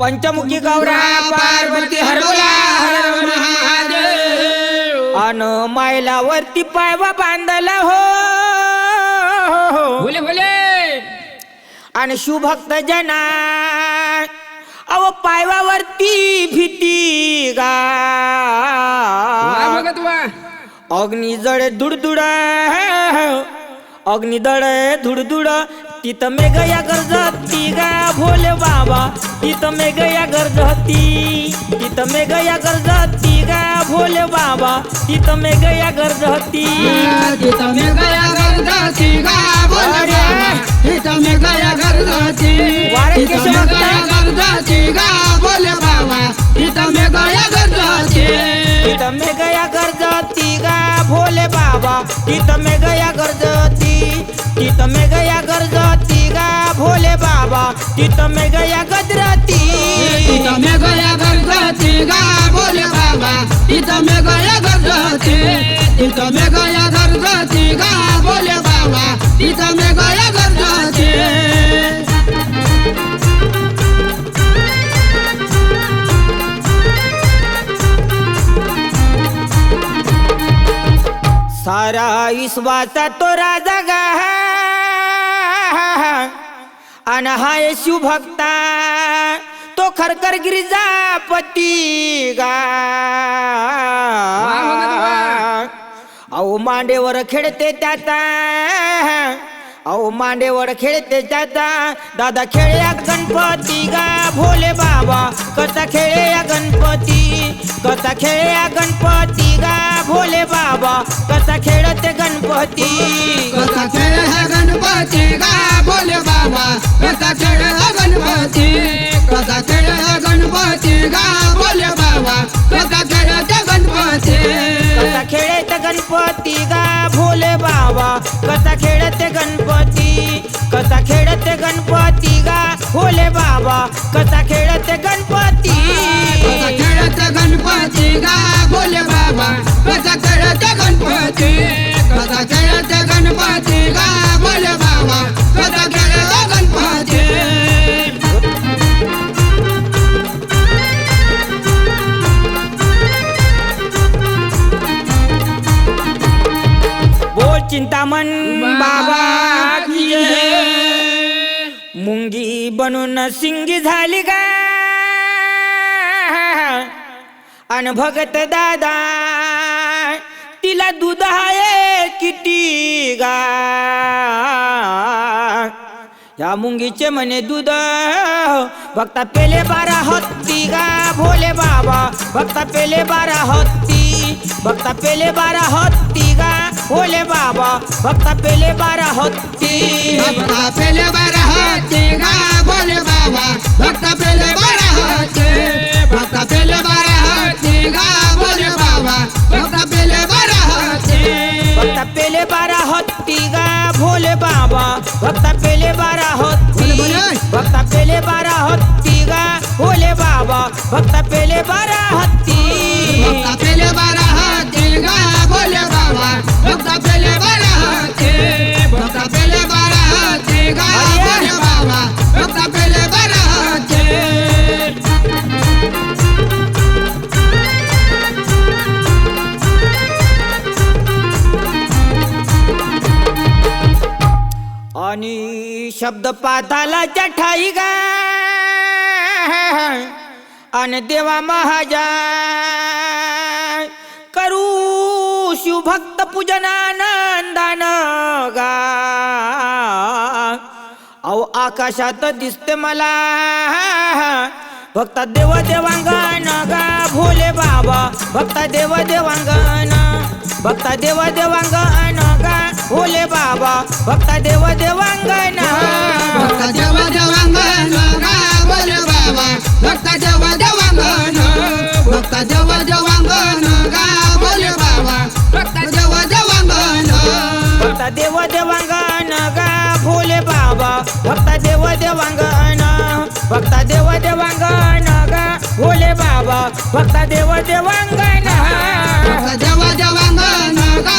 पंचमुखी गौरा पार्वती हरवला हर महादेव. अन मायलावरती पायवा बांधला हो. बोले बोले आणि शिवभक्त जना अव पायवावरती भीती गा. अग्नी जळे दुडदुड अग्नी दळे धुडधुड तिथं मेघ या गरजती गा भोले बाबा. तिथं मेघ या गरजती तिथं मेघ या गरजती गा भोले बाबा तिथं मेघ या गरजती तिथं मी गया गरजाची गा बोले बाबा तिथं मी गया गरजाची वारे तिथं केशव मी गया गरजाची गा बोले बाबा तिथं मी गया गरजाची तिथं मेघ या गरजती गा भोले बाबा तिथं मेघ या गरजती तिथं मेघ या गरजती गा भोले बाबा तिथं मेघ या गजरती तिथं मी गया गरजाची गा बोले बाबा। तिथं मी गया तिथं मी गया गा बोले बाबा। तिथं मी गया सारा विश्वाचा तो राजा गा आणि हाय शिवभक्ता तो खरकर गिरिजापती गा. अहो मांडेवर खेळते त्याचा. अहो मांडेवर खेळते त्याचा. दादा खेळ्या गणपती गा. भोले बाबा कसा खेळ्या गणपती? कसा खेळ्या गणपती गा? भोले बाबा कसा खेळते गणपती? कसा खेळ हा गणपती? कसा खेळते गणपती? कसा खेळते गणपती गा? भोले बाबा कसा खेळते गणपती? कसा खेळ गणपती गा? बोले बाबा कसा खेळते गणपती? कसा खेळते चिंतामण बाबा की. मुंगी बनून सिंगी झाली गा. अन भगत दादा तिला दूध आहे किती गा. या मुंगीचे म्हणे दूध भक्ता पेले बारा हत्ती गा. भोले बाबा भक्ता पेले बारा हत्ती भक्ता पेले बारा हत्ती गा. भोले बाबा भक्ता पेले बारा हत्ती भक्ता पेले बारा हाते बोले बाबा भक्ता पेले बारा हाते। भक्ता पेले बारा हाते बोले बाबा भक्ता पेले बारा हाते। भक्ता पेले बारा हत्ती गा भोले बाबा भक्ता पेले बारा. भक्ता पेले बारा गा भोले बाबा भक्ता पेले बारा शब्द पातालाच्या ठाई गा. आणि देवा महाजा करू शिवभक्त पूजनानंदान गा. अहो आकाशात दिसते मला. भक्त देव देवांगण गा. भोले बाबा भक्ता देव देवांगण. भक्ता देव देवांगण गा. भोले बाबा भक्ता देव देवांगण भक्ता देवा देवांगण गा बोले बाबा भक्ता देवा देवांगण भक्ता देवा देवांगण गा बोले बाबा भक्ता देवा देवांगण भक्ता देव देवांगण गा भोले बाबा भक्ता देव देवांगण भक्ता देव देवांगण गा भोले बाबा भक्ता देव देवांगण भक्ता देवा देवांगण गा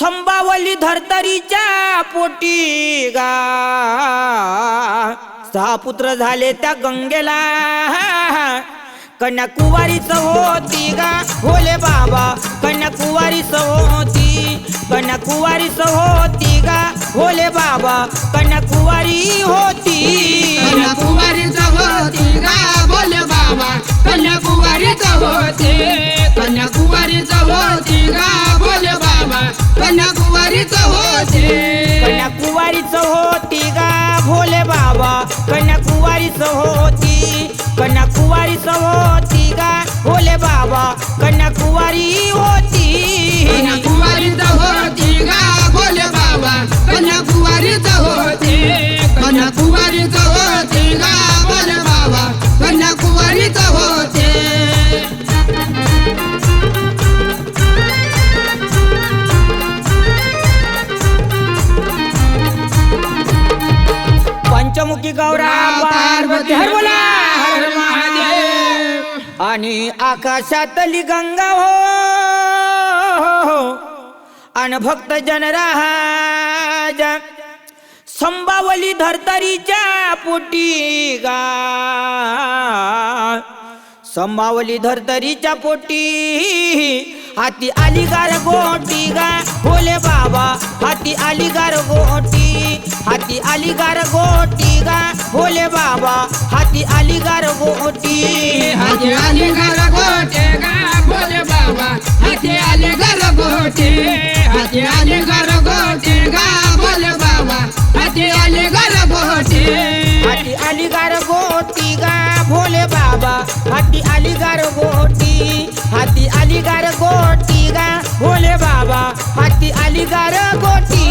संभावली धरतरीच्या पोटी गा. सहा पुत्र झाले त्या गंगेला. कन्याकुवारीच होती गा. भोले बाबा कन्याकुवारीच होती. कन्याकुवारीच होती गा. भोले बाबा कन्याकुवारी होती. कन्याकुमारीच होती गा. भोले बाबा कन्याकुमारीच होती. कन्याकुमारीच होती कन्याकुवारीच होती गा भोले बाबा. कन्याकुवारीच होती कन्याकुवारीच होती गा भोले बाबा. कन्याकुवारी होती पंचमुखी गौरा पार्वती हर बोला हर महादेव. आणि आकाशातली गंगा हो, हो, हो, हो. आणि भक्त जनराज संभावली धरतरीच्या पोटी गा. संभावली धरतरीच्या पोटी हाती आली गार गोटी गा भोले बाबा हाती आली गार गोटी हाती आली गार गोटी गा भोले बाबा हाती आली गार गोटी हाती आली घर गोटे गा बोले बाबा हाती आली घर गोटे हाती आली घर गोटे गा बोले बाबा हाती आली घर गोटे हाती आली गार गोटी गा भोले बाबा हाती आली गार गोटी हाती आली गोटी गा? भोले बाबा हाती आली गोटी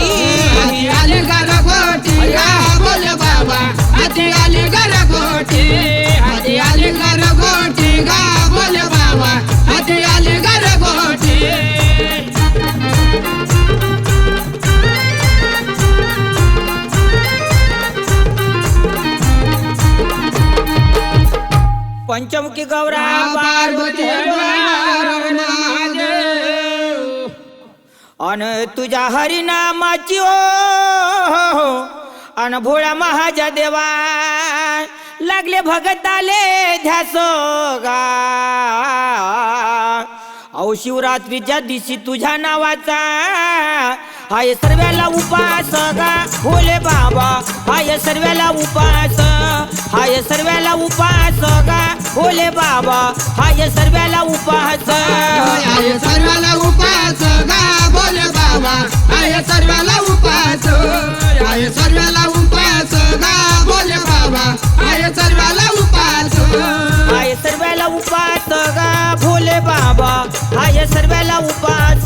पंचमुखी गौरा पार्वती अन तुझ्या हरिनामाची ओ अन भोळा महाजा देवा लागले भगताले ध्यास गा. औ शिवरात्रीच्या दिवशी तुझ्या नावाचा हाय सर्व्याला उपास गा. भोले बाबा हाय सर्व्याला उपास हाय सर्व्याला उपास गा. भोले बाबा हाय सर्व्याला उपास आय सर्वाला उपास गा बोले बाबा आय सर्वाला उपास आय सर्वाला उपास गा बोले बाबा आय सर्वाला उपास हाय सर्वाला उपास गा भोले बाबा हाय सर्वाला उपास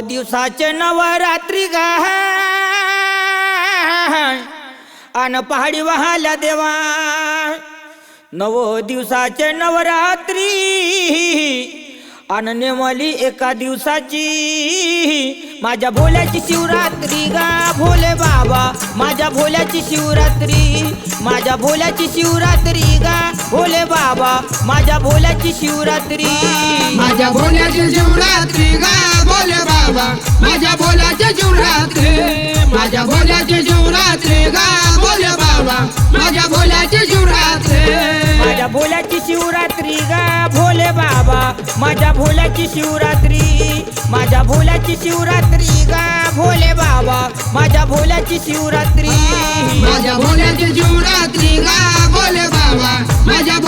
दिवसाचे नवरात्री गा अन पहाडी वाहल्या देवा. नवो दिवसाचे नवरात्री. अन नेमली एका दिवसाची. माझ्या भोल्याची शिवरात्री गा भोले बाबा. माझ्या भोल्याची शिवरात्री माझ्या भोल्याची शिवरात्री गा भोले बाबा. माझ्या भोल्याची शिवरात्री. माझ्या भोल्याची शिवरात्री गा भोले बाबा. माझ्या भोल्याची शिवरात्री माझ्या भोल्याची शिवरात्री. बाबा. माझ्या भोल्याची शिवरात्री माझ्या भोल्याची शिवरात्री गा भोले बाबा. माझ्या भोल्याची शिवरात्री. माझ्या भोल्याची शिवरात्री गा भोले बाबा. माझ्या